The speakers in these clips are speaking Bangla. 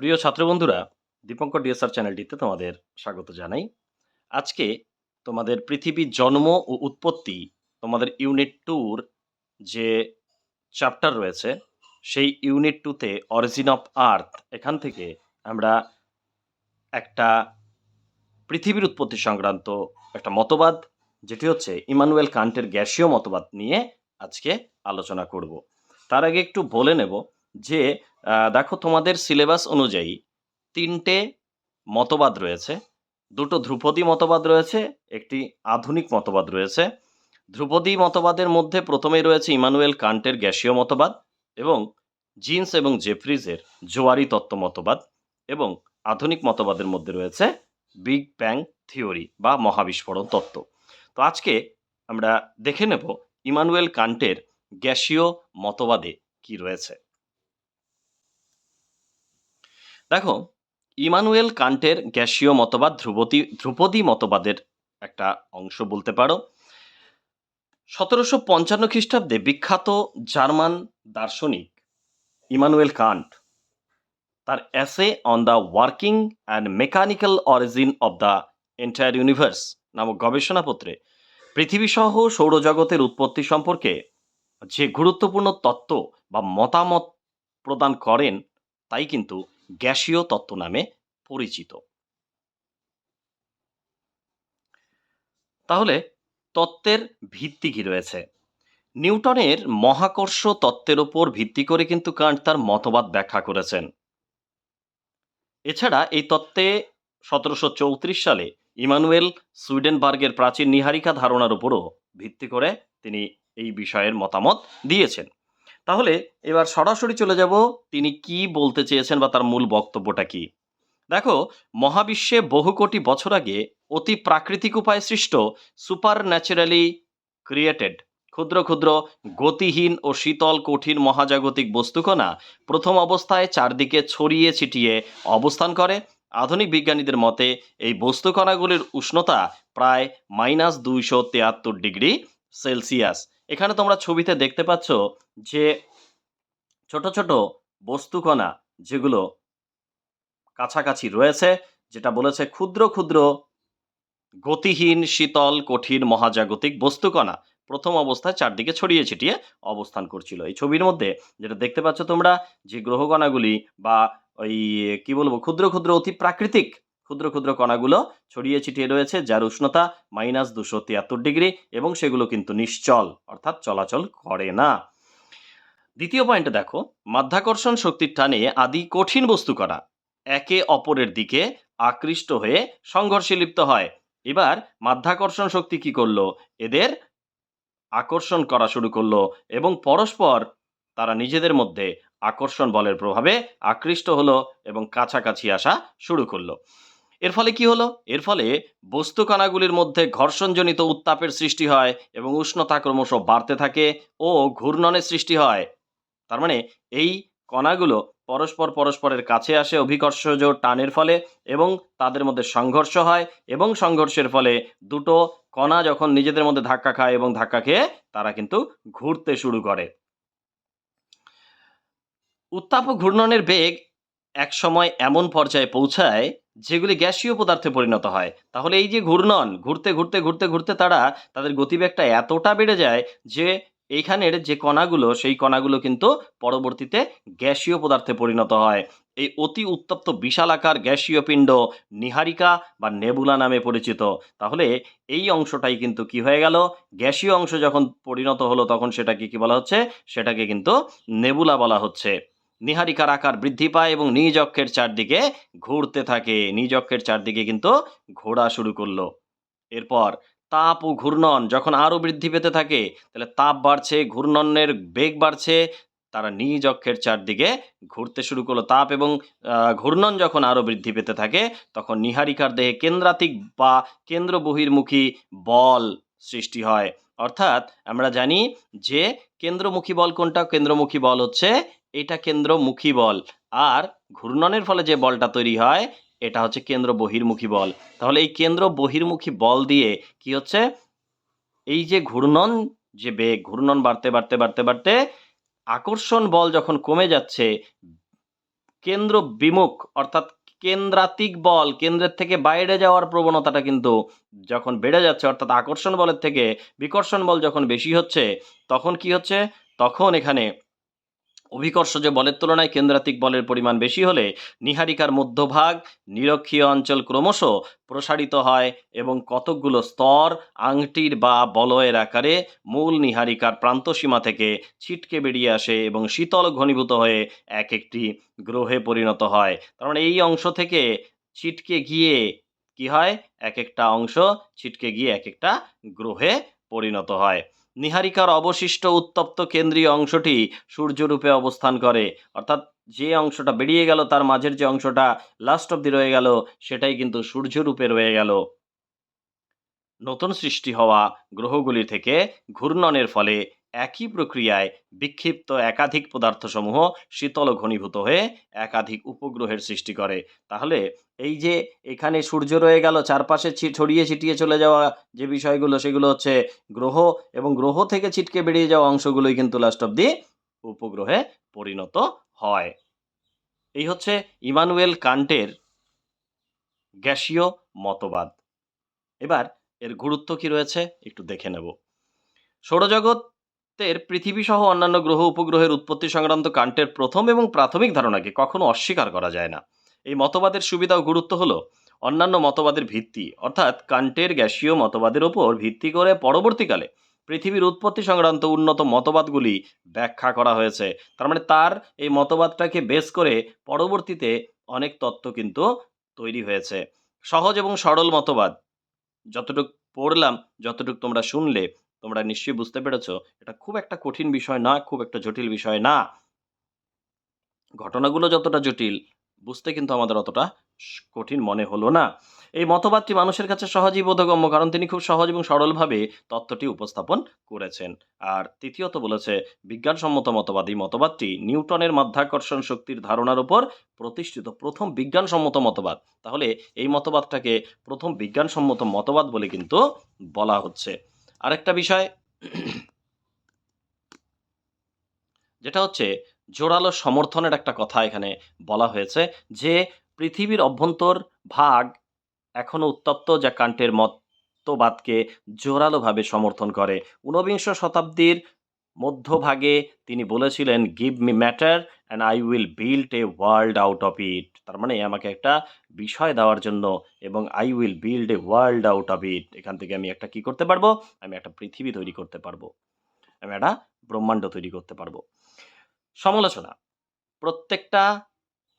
প্রিয় ছাত্রবন্ধুরা, দীপঙ্কর ডিএসআর চ্যানেলটিতে তোমাদের স্বাগত জানাই। আজকে তোমাদের পৃথিবীর জন্ম ও উৎপত্তি, তোমাদের ইউনিট টুর যে চ্যাপ্টার রয়েছে, সেই ইউনিট টুতে অরিজিন অফ আর্থ, এখান থেকে আমরা একটা পৃথিবীর উৎপত্তি সংক্রান্ত একটা মতবাদ, যেটি হচ্ছে ইমানুয়েল কান্টের গ্যাসীয় মতবাদ নিয়ে আজকে আলোচনা করব। তার আগে একটু বলে নেব যে দেখো তোমাদের সিলেবাস অনুযায়ী তিনটে মতবাদ রয়েছে। দুটো ধ্রুপদী মতবাদ রয়েছে, একটি আধুনিক মতবাদ রয়েছে। ধ্রুপদী মতবাদের মধ্যে প্রথমেই রয়েছে ইমানুয়েল কান্টের গ্যাসীয় মতবাদ এবং জিন্স এবং জেফ্রিজের জোয়ারি তত্ত্ব মতবাদ এবং আধুনিক মতবাদের মধ্যে রয়েছে বিগ ব্যাং থিওরি বা মহাবিস্ফোরণ তত্ত্ব। তো আজকে আমরা দেখে নেব ইমানুয়েল কান্টের গ্যাসীয় মতবাদে কি রয়েছে। দেখো, ইমানুয়েল কান্টের গ্যাসীয় মতবাদ ধ্রুপদী ধ্রুপদী মতবাদের একটা অংশ বলতে পারো। সতেরোশো পঞ্চান্ন খ্রিস্টাব্দে বিখ্যাত জার্মান দার্শনিক ইমানুয়েল কান্ট তার essay on the working and mechanical origin of the entire universe নামক গবেষণাপত্রে পৃথিবীসহ সৌরজগতের উৎপত্তি সম্পর্কে যে গুরুত্বপূর্ণ তত্ত্ব বা মতামত প্রদান করেন, তাই কিন্তু গ্যাসীয় তত্ত্ব নামে পরিচিত। তাহলে তত্ত্বের ভিত্তি কি রয়েছে? নিউটনের মহাকর্ষ তত্ত্বের ওপর ভিত্তি করে কিন্তু কান্ট তার মতবাদ ব্যাখ্যা করেছেন। এছাড়া এই তত্ত্বে সতেরোশো চৌত্রিশ সালে ইমানুয়েল সুইডেনবার্গের প্রাচীন নিহারিকা ধারণার উপরও ভিত্তি করে তিনি এই বিষয়ের মতামত দিয়েছেন। তাহলে এবার সরাসরি চলে যাব তিনি কি বলতে চেয়েছেন বা তার মূল বক্তব্যটা কি? দেখো, মহাবিশ্বে বহু কোটি বছর আগে অতি প্রাকৃতিক উপায়ে সৃষ্ট সুপার ন্যাচারালি ক্রিয়েটেড, ক্ষুদ্র ক্ষুদ্র, গতিহীন ও শীতল কঠিন মহাজাগতিক বস্তুকণা প্রথম অবস্থায় চারদিকে ছড়িয়ে ছিটিয়ে অবস্থান করে। আধুনিক বিজ্ঞানীদের মতে এই বস্তুকণাগুলির উষ্ণতা প্রায় মাইনাস দুইশো তিয়াত্তর ডিগ্রি সেলসিয়াস। এখানে তোমরা ছবিতে দেখতে পাচ্ছ যে ছোট ছোট বস্তুকণা যেগুলো কাছাকাছি রয়েছে, যেটা বলেছে ক্ষুদ্র ক্ষুদ্র গতিহীন, শীতল, কঠিন, মহাজাগতিক বস্তুকণা। প্রথম অবস্থায় চারদিকে ছড়িয়ে ছিটিয়ে অবস্থান করছিল। এই ছবির মধ্যে যেটা দেখতে পাচ্ছ তোমরা যে গ্রহকণাগুলি বা ওই, কি বলব, ক্ষুদ্র ক্ষুদ্র অতি প্রাকৃতিক ক্ষুদ্র ক্ষুদ্র কণাগুলো ছড়িয়ে ছিটিয়ে রয়েছে, যার উষ্ণতা মাইনাস দুশো তিয়াত্তর ডিগ্রি এবং সেগুলো কিন্তু নিশ্চল, অর্থাৎ চলাচল করে না। দ্বিতীয় পয়েন্টে দেখো, মাধ্যাকর্ষণ শক্তির টানে আদি কঠিন বস্তু করা একে অপরের দিকে আকৃষ্ট হয়ে সংঘর্ষে লিপ্ত হয়। এবার মাধ্যাকর্ষণ শক্তি কি করল? এদের আকর্ষণ করা শুরু করল এবং পরস্পর তারা নিজেদের মধ্যে আকর্ষণ বলের প্রভাবে আকৃষ্ট হলো এবং কাছাকাছি আসা শুরু করল। এর ফলে কি হলো? এর ফলে বস্তু কণাগুলির মধ্যে ঘর্ষণজনিত উত্তাপের সৃষ্টি হয় এবং উষ্ণতা ক্রমশ বাড়তে থাকে ও ঘূর্ণনের সৃষ্টি হয়। তার মানে এই কণাগুলো পরস্পর পরস্পরের কাছে আসে অভিকর্ষজ টানের ফলে এবং তাদের মধ্যে সংঘর্ষ হয় এবং সংঘর্ষের ফলে দুটো কণা যখন নিজেদের মধ্যে ধাক্কা খায় এবং ধাক্কা খেয়ে তারা কিন্তু ঘুরতে শুরু করে। উত্তাপ ঘূর্ণনের বেগ এক সময় এমন পর্যায়ে পৌঁছায় যেগুলি গ্যাসীয় পদার্থে পরিণত হয়। তাহলে এই যে ঘূর্ণন, ঘুরতে ঘুরতে ঘুরতে ঘুরতে তারা তাদের গতিবেগটা এতটা বেড়ে যায় যে এইখানের যে কণাগুলো, সেই কণাগুলো কিন্তু পরবর্তীতে গ্যাসীয় পদার্থে পরিণত হয়। এই অতি উত্তপ্ত বিশালাকার গ্যাসীয় পিণ্ড নিহারিকা বা নেবুলা নামে পরিচিত। তাহলে এই অংশটাই কিন্তু কি হয়ে গেল? গ্যাসীয় অংশ যখন পরিণত হলো তখন সেটাকে কি বলা হচ্ছে? সেটাকে কিন্তু নেবুলা বলা হচ্ছে। নিহারিকার আকার বৃদ্ধি পায় এবং নিজ অক্ষের চারদিকে ঘুরতে থাকে। নিজ অক্ষের চারদিকে কিন্তু ঘোরা শুরু করল। এরপর তাপ ও ঘূর্ণন যখন আরও বৃদ্ধি পেতে থাকে, তাহলে তাপ বাড়ছে, ঘূর্ণনের বেগ বাড়ছে, তারা নিজ অক্ষের চারদিকে ঘুরতে শুরু করল। তাপ এবং ঘূর্ণন যখন আরও বৃদ্ধি পেতে থাকে, তখন নিহারিকার দেহে কেন্দ্রাতিক বা কেন্দ্র বহির্মুখী বল সৃষ্টি হয়। অর্থাৎ আমরা জানি যে কেন্দ্রমুখী বল কোনটা? কেন্দ্রমুখী বল হচ্ছে এটা কেন্দ্রমুখী বল। আর ঘূর্ণনের ফলে যে বলটা তৈরি হয়, এটা হচ্ছে কেন্দ্র বহির্মুখী বল। তাহলে এই কেন্দ্র বহির্মুখী বল দিয়ে কি হচ্ছে? এই যে ঘূর্ণন যে বেগ, ঘূর্ণন বাড়তে বাড়তে বাড়তে বাড়তে আকর্ষণ বল যখন কমে যাচ্ছে, কেন্দ্র বিমুখ, অর্থাৎ কেন্দ্রাতিক বল, কেন্দ্রের থেকে বাইরে যাওয়ার প্রবণতাটা কিন্তু যখন বেড়ে যাচ্ছে, অর্থাৎ আকর্ষণ বলের থেকে বিকর্ষণ বল যখন বেশি হচ্ছে, তখন কি হচ্ছে? তখন এখানে অভিকর্ষজ বলের তুলনায় কেন্দ্রাতিক বলের পরিমাণ বেশি হলে নিহারিকার মধ্যভাগ, নিরক্ষীয় অঞ্চল ক্রমশ প্রসারিত হয় এবং কতকগুলো স্তর আংটির বা বলয়ের আকারে মূল নিহারিকার প্রান্তসীমা থেকে ছিটকে বেরিয়ে আসে এবং শীতল ঘনীভূত হয়ে এক একটি গ্রহে পরিণত হয়। তার মানে এই অংশ থেকে ছিটকে গিয়ে কি হয়? এক একটা অংশ ছিটকে গিয়ে এক একটা গ্রহে পরিণত হয়। নিহারিকার অবশিষ্ট উত্তপ্ত কেন্দ্রীয় অংশটি সূর্যরূপে অবস্থান করে। অর্থাৎ যে অংশটা বেরিয়ে গেল, তার মাঝের যে অংশটা লাস্ট অব্দি রয়ে গেল, সেটাই কিন্তু সূর্যরূপে রয়ে গেল। নতুন সৃষ্টি হওয়া গ্রহগুলি থেকে ঘূর্ণনের ফলে একই প্রক্রিয়ায় বিক্ষিপ্ত একাধিক পদার্থসমূহ শীতল ঘনীভূত হয়ে একাধিক উপগ্রহের সৃষ্টি করে। তাহলে এই যে এখানে সূর্য রয়ে গেল, চারপাশে ছড়িয়ে ছিটিয়ে চলে যাওয়া যে বিষয়গুলো, সেগুলো হচ্ছে গ্রহ এবং গ্রহ থেকে ছিটকে বেরিয়ে যাওয়া অংশগুলোই কিন্তু লাস্ট অব দি উপগ্রহে পরিণত হয়। এই হচ্ছে ইমানুয়েল কান্টের গ্যাসীয় মতবাদ। এবার এর গুরুত্ব কি রয়েছে একটু দেখে নেব। সৌরজগতের পৃথিবী সহ অন্যান্য গ্রহ উপগ্রহের উৎপত্তি সংক্রান্ত কান্টের প্রথম এবং প্রাথমিক ধারণাকে কখনো অস্বীকার করা যায় না। এই মতবাদের সুবিধা ও গুরুত্ব হলো অন্যান্য মতবাদের ভিত্তি, অর্থাৎ কান্টের গ্যাসীয় মতবাদের ওপর ভিত্তি করে পরবর্তীকালে পৃথিবীর উৎপত্তি সংক্রান্ত উন্নত মতবাদগুলি ব্যাখ্যা করা হয়েছে। তার মানে তার এই মতবাদটাকে বেস করে পরবর্তীতে অনেক তত্ত্ব কিন্তু তৈরি হয়েছে। সহজ এবং সরল মতবাদ, যতটুকু পড়লাম, যতটুকু তোমরা শুনলে তোমরা নিশ্চয়ই বুঝতে পেরেছ, এটা খুব একটা কঠিন বিষয় না, খুব একটা জটিল বিষয় না। ঘটনাগুলো যতটা জটিল, বুঝতে কিন্তু আমাদের অতটা কঠিন মনে হলো না। এই মতবাদটি মানুষের কাছে সহজেই বোধগম্য, কারণ তিনি খুব সহজ এবং সরলভাবে তত্ত্বটি উপস্থাপন করেছেন। আর তৃতীয়ত বলেছে, বিজ্ঞানসম্মত মতবাদ, এই মতবাদটি নিউটনের মাধ্যাকর্ষণ শক্তির ধারণার উপর প্রতিষ্ঠিত প্রথম বিজ্ঞানসম্মত মতবাদ। তাহলে এই মতবাদটাকে প্রথম বিজ্ঞানসম্মত মতবাদ বলে কিন্তু বলা হচ্ছে। আরেকটা বিষয় যেটা হচ্ছে জোরালো সমর্থনের একটা কথা এখানে বলা হয়েছে যে পৃথিবীর অভ্যন্তর ভাগ এখনও উত্তপ্ত যা কান্টের মতবাদকে জোরালোভাবে সমর্থন করে ঊনবিংশ শতাব্দীর মধ্যভাগে তিনি বলেছিলেন give me matter and I will build a world out of it তার মানে আমাকে একটা বিষয় দেওয়ার জন্য এবং I will build a world out of it এখান থেকে আমি একটা কি করতে পারব? আমি একটা পৃথিবী তৈরি করতে পারব। আমি একটা ব্রহ্মাণ্ড তৈরি করতে পারব। সমালোচনা। প্রত্যেকটা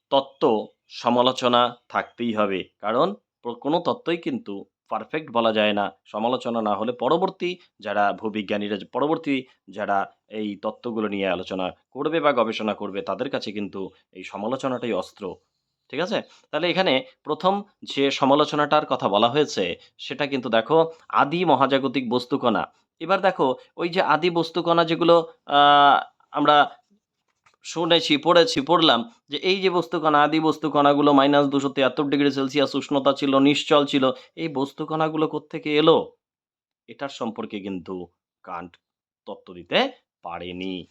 তত্ত্ব সমালোচনা থাকতেই হবে। কারণ কোনো তত্ত্বই কিন্তু পারফেক্ট বলা যায় না, সমালোচনা না হলে পরবর্তী যারা ভূবিজ্ঞানীরা, পরবর্তী যারা এই তত্ত্বগুলো নিয়ে আলোচনা করবে বা গবেষণা করবে, তাদের কাছে কিন্তু এই সমালোচনাটাই অস্ত্র। ঠিক আছে? তাহলে এখানে প্রথম যে সমালোচনাটার কথা বলা হয়েছে, সেটা কিন্তু দেখো আদি মহাজাগতিক বস্তুকণা। এবার দেখো ওই যে আদি বস্তুকণা যেগুলো আমরা শুনেছি, পড়েছি, পড়লাম যে এই যে বস্তুকণা, আদি বস্তুকণাগুলো মাইনাস দুশো তিয়াত্তর ডিগ্রি সেলসিয়াস উষ্ণতা ছিল, নিশ্চল ছিল, এই বস্তুকণাগুলো কোত্থেকে এলো? এটার সম্পর্কে কিন্তু কান্ট তত্ত্ব দিতে পারেনি।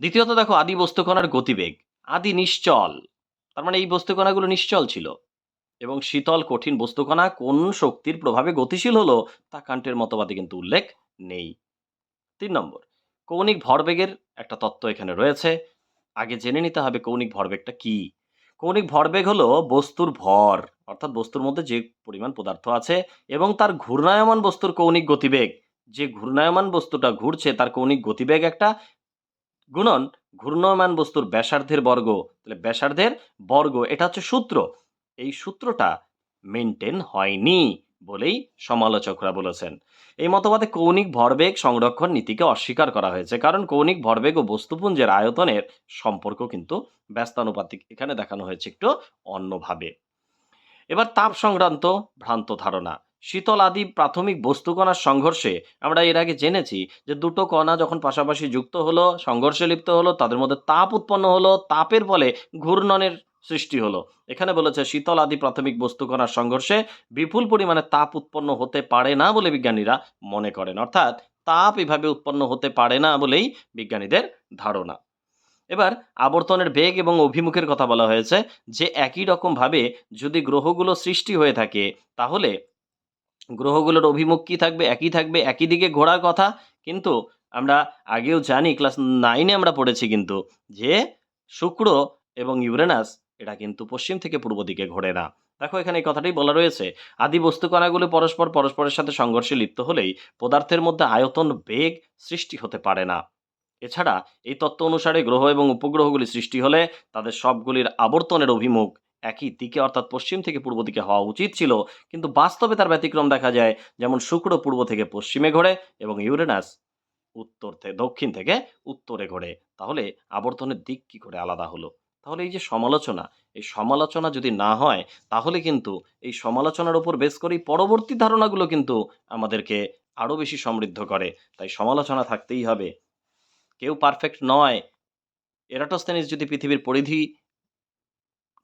দ্বিতীয়ত দেখো, আদি বস্তুকণার গতিবেগ। আদি নিশ্চল। তার মানে এই বস্তুকণাগুলো নিশ্চল ছিল। এবং শীতল, কঠিন বস্তুকণা কোন শক্তির প্রভাবে গতিশীল হলো তা কান্টের মতবাদে কিন্তু উল্লেখ নেই। তিন নম্বর কৌণিক ভরবেগের একটা তত্ত্ব এখানে রয়েছে। আগে জেনে নিতে হবে কৌণিক ভরবেগটা কি। কৌণিক ভরবেগ হলো বস্তুর ভর, অর্থাৎ বস্তুর মধ্যে যে পরিমাণ পদার্থ আছে এবং তার ঘূর্ণায়মান বস্তুর কৌণিক গতিবেগ। যে ঘূর্ণায়মান বস্তুটা ঘুরছে তার কৌণিক গতিবেগ একটা গুণন, ঘূর্ণায়মান বস্তুর ব্যাসার্ধের বর্গ। তাহলে ব্যাসার্ধের বর্গ, এটা হচ্ছে সূত্র। এই সূত্রটা মেনটেন হয়নি। বলেই সমালোচকরা বলেছেন। এই মতবাদে কৌণিক ভরবেগ সংরক্ষণ নীতিকে অস্বীকার করা হয়েছে, কারণ কৌণিক ভরবেগ ও বস্তুপুঞ্জের আয়তনের সম্পর্ক কিন্তু ব্যস্তানুপাতিক। এখানে দেখানো হয়েছে একটু অন্যভাবে। এবার তাপ সংক্রান্ত ভ্রান্ত ধারণা। শীতল আদি প্রাথমিক বস্তুকণার সংঘর্ষে আমরা এর আগে জেনেছি যে দুটো কণা যখন পাশাপাশি যুক্ত হলো, সংঘর্ষে লিপ্ত হলো, তাদের মধ্যে তাপ উৎপন্ন হলো। তাপের ফলে ঘূর্ণনের সৃষ্টি হলো। এখানে বলেছে, শীতল আদি প্রাথমিক বস্তু বস্তুকণার সংঘর্ষে বিপুল পরিমাণে তাপ উৎপন্ন হতে পারে না বলে বিজ্ঞানীরা মনে করেন। অর্থাৎ, তাপ এভাবে উৎপন্ন হতে পারে না বলেই বিজ্ঞানীদের ধারণা। এবার, আবর্তনের বেগ এবং অভিমুখের কথা বলা হয়েছে যে একই রকমভাবে যদি গ্রহগুলো সৃষ্টি হয়ে থাকে, তাহলে গ্রহগুলোর অভিমুখ কি থাকবে? একই থাকবে, একই দিকে ঘোরার কথা। কিন্তু আমরা আগেও জানি, ক্লাস নাইনে আমরা পড়েছি কিন্তু, যে শুক্র এবং ইউরেনাস এটা কিন্তু পশ্চিম থেকে পূর্ব দিকে ঘোরে না। দেখো, এখানে এই কথাটাই বলা রয়েছে, আদি বস্তুকণাগুলো পরস্পর পরস্পরের সাথে সংঘর্ষে লিপ্ত হলেই পদার্থের মধ্যে আয়তন বেগ সৃষ্টি হতে পারে না। এছাড়া এই তত্ত্ব অনুসারে গ্রহ এবং উপগ্রহগুলি সৃষ্টি হলে তাদের সবগুলির আবর্তনের অভিমুখ একই দিকে অর্থাৎ পশ্চিম থেকে পূর্ব দিকে হওয়া উচিত ছিল, কিন্তু বাস্তবে তার ব্যতিক্রম দেখা যায় যেমন শুক্র পূর্ব থেকে পশ্চিমে ঘোরে এবং ইউরেনাস উত্তর থেকে, দক্ষিণ থেকে উত্তরে ঘোরে। তাহলে আবর্তনের দিক কি করে আলাদা হলো? তাহলে এই যে সমালোচনা, এই সমালোচনা যদি না হয়, তাহলে কিন্তু এই সমালোচনার উপর বেশ করেই পরবর্তী ধারণাগুলো কিন্তু আমাদেরকে আরও বেশি সমৃদ্ধ করে। তাই সমালোচনা থাকতেই হবে। কেউ পারফেক্ট নয়। এরাটোস্তেনিস যদি পৃথিবীর পরিধি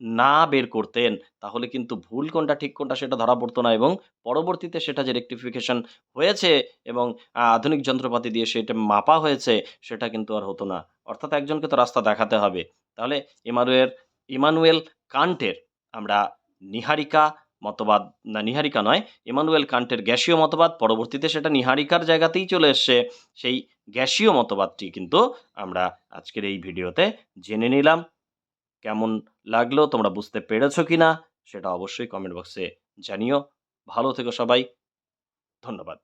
না বের করতেন, তাহলে কিন্তু ভুল কোনটা, ঠিক কোনটা সেটা ধরা পড়তো না এবং পরবর্তীতে সেটা যে রেকটিফিকেশন হয়েছে এবং আধুনিক যন্ত্রপাতি দিয়ে সেটা মাপা হয়েছে, সেটা কিন্তু আর হতো না। অর্থাৎ একজনকে তো রাস্তা দেখাতে হবে। তাহলে ইমানুয়েল ইমানুয়েল কান্টের আমরা নিহারিকা মতবাদ, না নিহারিকা নয়, ইমানুয়েল কান্টের গ্যাসীয় মতবাদ, পরবর্তীতে সেটা নিহারিকার জায়গাতেই চলে এসছে, সেই গ্যাসীয় মতবাদটি কিন্তু আমরা আজকের এই ভিডিওতে জেনে নিলাম। কেমন লাগল, তোমরা বুঝতে পেরেছ কি না সেটা অবশ্যই কমেন্ট বক্সে জানিও। ভালো থেকো সবাই, ধন্যবাদ।